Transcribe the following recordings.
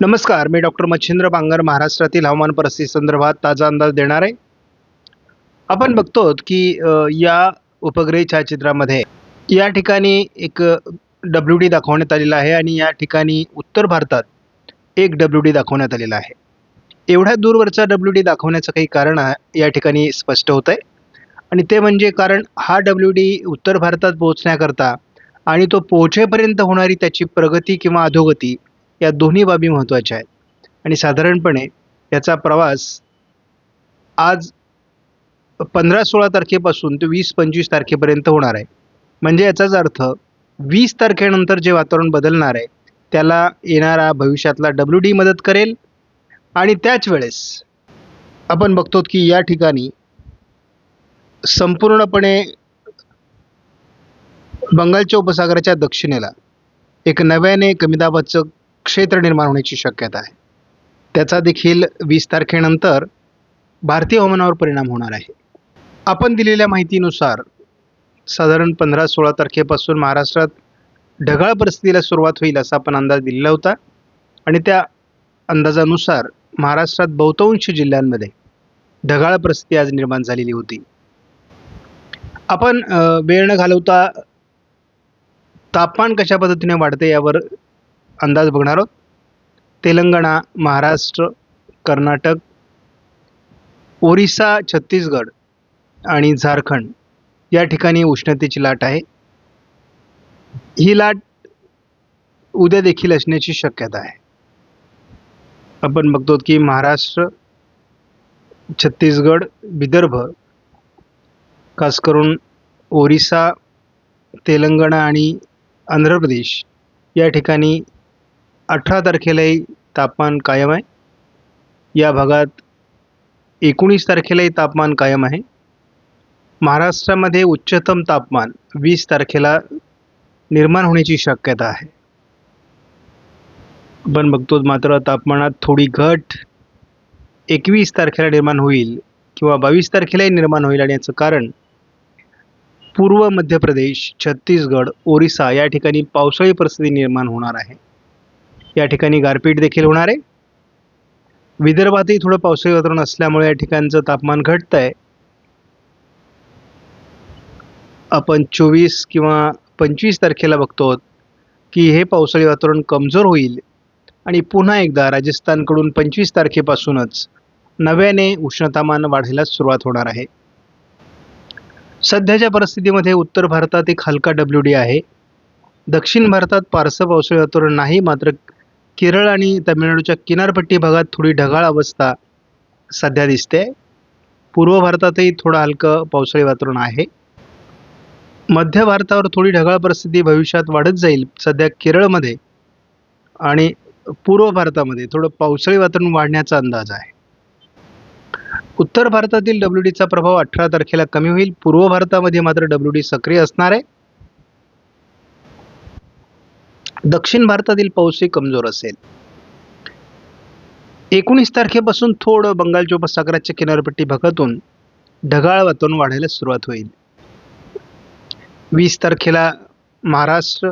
नमस्कार मी डॉक्टर मच्छिंद्र बांगर महाराष्ट्रातील हवामान परिस्थिती संदर्भात ताजा अंदाज देणार आहे. आपण बघतो की या उपग्रही छायाचित्रामध्ये या ठिकाणी एक डब्ल्यू डी दाखवण्यात आलेला आहे आणि या ठिकाणी उत्तर भारतात एक डब्ल्यू डी दाखवण्यात आलेला आहे. एवढ्या दूरवरचा डब्ल्यू डी दाखवण्याचं काही कारण आहे या ठिकाणी स्पष्ट होत आहे आणि ते म्हणजे कारण हा डब्ल्यू डी उत्तर भारतात पोहोचण्याकरता आणि तो पोहोचेपर्यंत होणारी त्याची प्रगती किंवा अधोगती या दोन्ही बाबी महत्त्वाच्या आहेत. आणि साधारणपणे याचा प्रवास आज पंधरा सोळा तारखेपासून ते वीस पंचवीस तारखेपर्यंत होणार आहे. म्हणजे याचाच अर्थ वीस तारखेनंतर जे वातावरण बदलणार आहे त्याला येणारा भविष्यातला डब्ल्यू डी मदत करेल. आणि त्याच वेळेस आपण बघतो की या ठिकाणी संपूर्णपणे बंगालच्या उपसागराच्या दक्षिणेला एक नव्याने कमी दाबाचं क्षेत्र निर्माण होण्याची शक्यता आहे. त्याचा देखील वीस तारखेनंतर भारतीय हवामानावर परिणाम होणार आहे. आपण दिलेल्या माहितीनुसार साधारण पंधरा सोळा तारखेपासून महाराष्ट्रात ढगाळ परिस्थितीला सुरुवात होईल असा आपण अंदाज दिलेला होता. आणि त्या अंदाजानुसार महाराष्ट्रात बहुतांश जिल्ह्यांमध्ये ढगाळ परिस्थिती आज निर्माण झालेली होती. आपण वेळ न घालवता तापमान कशा पद्धतीने वाढते यावर अंदाज बघणार आहोत. तेलंगणा महाराष्ट्र कर्नाटक ओरिसा छत्तीसगड आणि झारखंड या ठिकाणी उष्णतेची लाट आहे. ही लाट उद्या देखील असण्याची शक्यता आहे. आपण बघतो की महाराष्ट्र छत्तीसगड विदर्भ खास करून ओरिसा तेलंगणा आणि आंध्र प्रदेश या ठिकाणी अठरा तारखेलाही तापमान कायम आहे. या भागात एकोणीस तारखेलाही तापमान कायम आहे. महाराष्ट्रामध्ये उच्चतम तापमान वीस तारखेला निर्माण होण्याची शक्यता आहे. आपण बघतो मात्र तापमानात थोडी घट एकवीस तारखेला निर्माण होईल किंवा बावीस तारखेलाही निर्माण होईल आणि याचं कारण पूर्व मध्य प्रदेश छत्तीसगड ओरिसा या ठिकाणी पावसाळी परिस्थिती निर्माण होणार आहे. या ठिकाणी गारपीट देखील होणार आहे. विदर्भातही थोडं पावसाळी वातावरण असल्यामुळे या ठिकाणचं तापमान घटतं आहे आपण चोवीस किंवा पंचवीस तारखेला बघतो की हे पावसाळी वातावरण कमजोर होईल. आणि पुन्हा एकदा राजस्थानकडून पंचवीस तारखेपासूनच नव्याने उष्णतामान वाढायला सुरुवात होणार आहे. सध्याच्या परिस्थितीमध्ये उत्तर भारतात एक हलका डब्ल्यू डी आहे. दक्षिण भारतात फारसं पावसाळी वातावरण नाही मात्र केरळ आणि तमिळनाडूच्या किनारपट्टी भागात थोडी ढगाळ अवस्था सध्या दिसते. पूर्व भारतातही थोडं हलकं पावसाळी वातावरण आहे. मध्य भारतावर थोडी ढगाळ परिस्थिती भविष्यात वाढत जाईल. सध्या केरळमध्ये आणि पूर्व भारतामध्ये थोडं पावसाळी वातावरण वाढण्याचा अंदाज आहे. उत्तर भारतातील डब्ल्यू डीचा प्रभाव अठरा तारखेला कमी होईल. पूर्व भारतामध्ये मात्र डब्ल्यू डी सक्रिय असणार आहे. दक्षिण भारतातील पाऊसही कमजोर असेल. एकोणीस तारखेपासून थोडं बंगालच्या उपसागराच्या किनारपट्टी भागातून ढगाळ वातावरण वाढायला सुरुवात होईल. वीस तारखेला महाराष्ट्र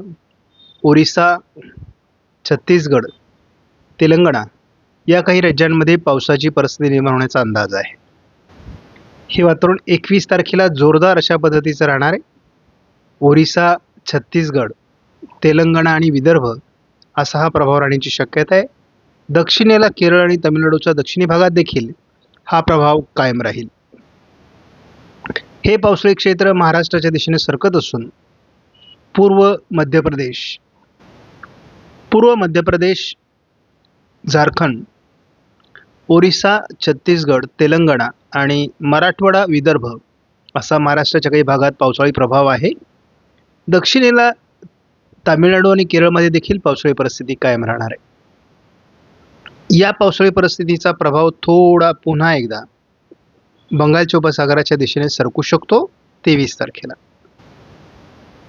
ओरिसा छत्तीसगड तेलंगणा या काही राज्यांमध्ये पावसाची परिस्थिती निर्माण होण्याचा अंदाज आहे. हे वातावरण एकवीस तारखेला जोरदार अशा पद्धतीचं राहणार आहे. ओरिसा छत्तीसगड तेलंगणा आणि विदर्भ असा हा प्रभाव राहण्याची शक्यता आहे. दक्षिणेला केरळ आणि तमिळनाडूच्या दक्षिणी भागात देखील हा प्रभाव कायम राहील. हे पावसाळी क्षेत्र महाराष्ट्राच्या दिशेने सरकत असून पूर्व मध्य प्रदेश पूर्व मध्य प्रदेश झारखंड ओरिसा छत्तीसगड तेलंगणा आणि मराठवाडा विदर्भ असा महाराष्ट्राच्या काही भागात पावसाळी प्रभाव आहे. दक्षिणेला तामिळनाडू आणि केरळमध्ये देखील पावसाळी परिस्थिती कायम राहणार आहे. या पावसाळी परिस्थितीचा प्रभाव थोडा पुन्हा एकदा बंगालच्या उपसागराच्या दिशेने सरकू शकतो तेवीस तारखेला.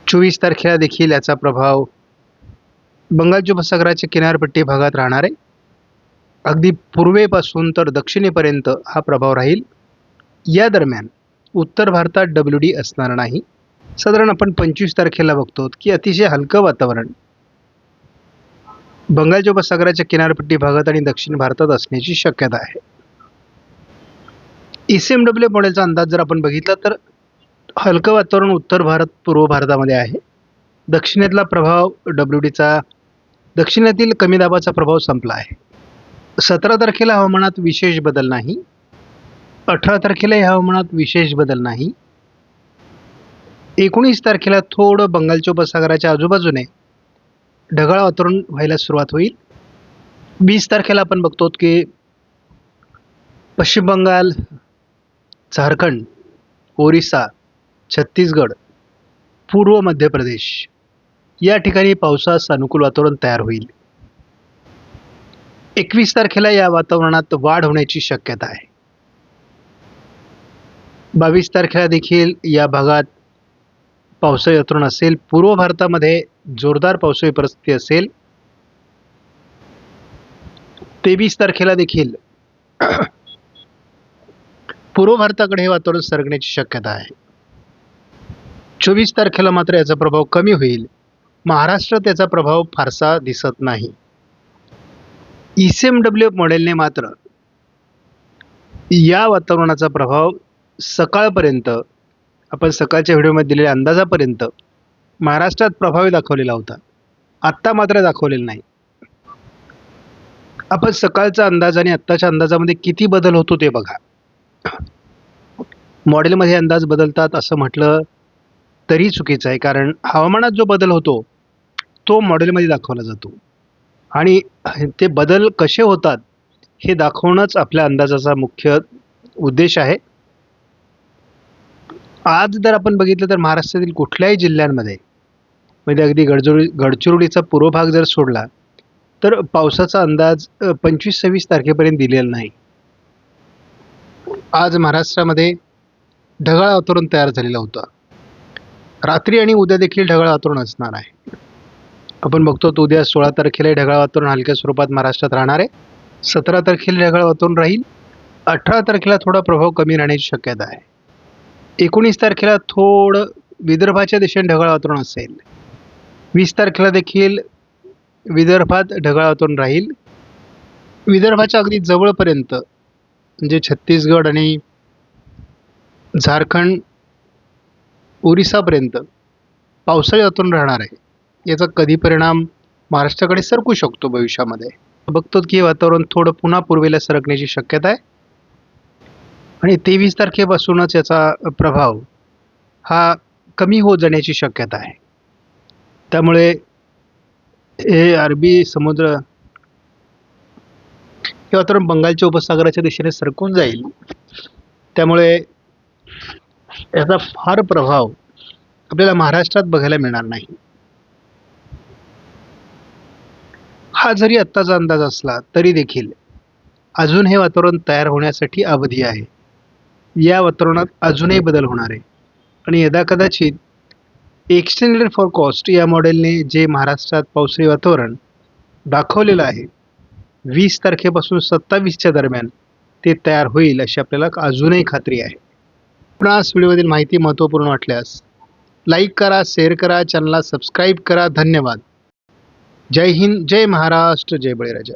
चोवीस तारखेला देखील याचा प्रभाव बंगालच्या उपसागराच्या किनारपट्टी भागात राहणार आहे. अगदी पूर्वेपासून तर दक्षिणेपर्यंत हा प्रभाव राहील. या दरम्यान उत्तर भारतात डब्ल्यू डी असणार नाही. साधारण आपण पंचवीस तारखेला बघतो की अतिशय हलकं वातावरण. बंगालच्या उपसागराच्या किनारपट्टी भागात आणि दक्षिण भारतात असण्याची शक्यता आहे. ई सी एम डब्ल्यू मॉडेलचा अंदाज जर आपण बघितला तर हलकं वातावरण उत्तर भारत पूर्व भारतामध्ये आहे. दक्षिणेतला प्रभाव डब्ल्यू डीचा दक्षिणेतील कमी दाबाचा प्रभाव संपला आहे. सतरा तारखेला हवामानात विशेष बदल नाही. अठरा तारखेला या हवामानात विशेष बदल नाही. एकोणीस तारखेला थोडं बंगालच्या उपसागराच्या आजूबाजूने ढगाळ वातावरण व्हायला सुरुवात होईल. वीस तारखेला आपण बघतो की पश्चिम बंगाल झारखंड ओरिसा छत्तीसगड पूर्व मध्य प्रदेश या ठिकाणी पावसास अनुकूल वातावरण तयार होईल. एकवीस तारखेला या वातावरणात वाढ होण्याची शक्यता आहे. बावीस तारखेला देखील या भागात पावसाळी वातावरण असेल पूर्व भारतामध्ये जोरदार पावसाळी परिस्थिती असेल तेवीस तारखेला देखील पूर्व भारताकडे हे वातावरण सरगण्याची शक्यता आहे. चोवीस तारखेला मात्र याचा प्रभाव कमी होईल. महाराष्ट्रात याचा प्रभाव फारसा दिसत नाही. ई सी एम डब्ल्यू मॉडेलने मात्र या वातावरणाचा प्रभाव सकाळपर्यंत आपण सकाळच्या व्हिडिओमध्ये दिलेल्या अंदाजापर्यंत महाराष्ट्रात प्रभावी दाखवलेला होता. आत्ता मात्र दाखवलेला नाही. आपण सकाळचा अंदाज आणि आत्ताच्या अंदाजामध्ये किती बदल होतो ते बघा. मॉडेलमध्ये अंदाज बदलतात असं म्हटलं तरी चुकीचं आहे कारण हवामानात जो बदल होतो तो मॉडेलमध्ये दाखवला जातो. आणि ते बदल कसे होतात हे दाखवणंच आपल्या अंदाजाचा मुख्य उद्देश आहे. आज जर आपण बघितलं तर महाराष्ट्रातील कुठल्याही जिल्ह्यांमध्ये म्हणजे अगदी गडचिरोली गडचिरोलीचा पूर्व भाग जर सोडला तर पावसाचा अंदाज पंचवीस सव्वीस तारखेपर्यंत दिलेला नाही. आज महाराष्ट्रामध्ये ढगाळ वातावरण तयार झालेलं होतं. रात्री आणि उद्या देखील ढगाळ वातावरण असणार आहे. आपण बघतो तो उद्या सोळा तारखेला ढगाळ वातावरण हलक्या स्वरूपात महाराष्ट्रात राहणार आहे. सतरा तारखेला ढगाळ वातावरण राहील. अठरा तारखेला थोडा प्रभाव कमी राहण्याची शक्यता आहे. एकोणीस तारखेला थोडं विदर्भाच्या दिशेने ढगाळ वातावरण असेल. वीस तारखेला देखील विदर्भात ढगाळ वातावरण राहील. विदर्भाच्या अगदी जवळपर्यंत म्हणजे छत्तीसगड आणि झारखंड ओरिसापर्यंत पावसाळी वातावरण राहणार आहे. याचा कधी परिणाम महाराष्ट्राकडे सरकू शकतो भविष्यामध्ये. बघतो की हे वातावरण थोडं पुन्हा पूर्वेला सरकण्याची शक्यता आहे. आणि तेवीस तारखेपासूनच याचा प्रभाव हा कमी होत जाण्याची शक्यता आहे. त्यामुळे हे अरबी समुद्र हे वातावरण बंगालच्या उपसागराच्या दिशेने सरकून जाईल. त्यामुळे याचा फार प्रभाव आपल्याला महाराष्ट्रात बघायला मिळणार नाही. हा जरी आत्ताचा अंदाज असला तरी देखील अजून हे वातावरण तयार होण्यासाठी अवधी आहे. या वातावरणात अजूनही बदल होणार आहे. आणि यदा कदाचित एक्सटेंडेड फॉर कॉस्ट या मॉडेलने जे महाराष्ट्रात पावसाळी वातावरण दाखवलेलं आहे वीस तारखेपासून सत्तावीसच्या दरम्यान ते तयार होईल अशी आपल्याला अजूनही खात्री आहे. आपणास व्हिडिओमधील माहिती महत्त्वपूर्ण वाटल्यास लाईक करा शेअर करा चॅनलला सबस्क्राईब करा. धन्यवाद. जय हिंद जय महाराष्ट्र जय बळीराजा.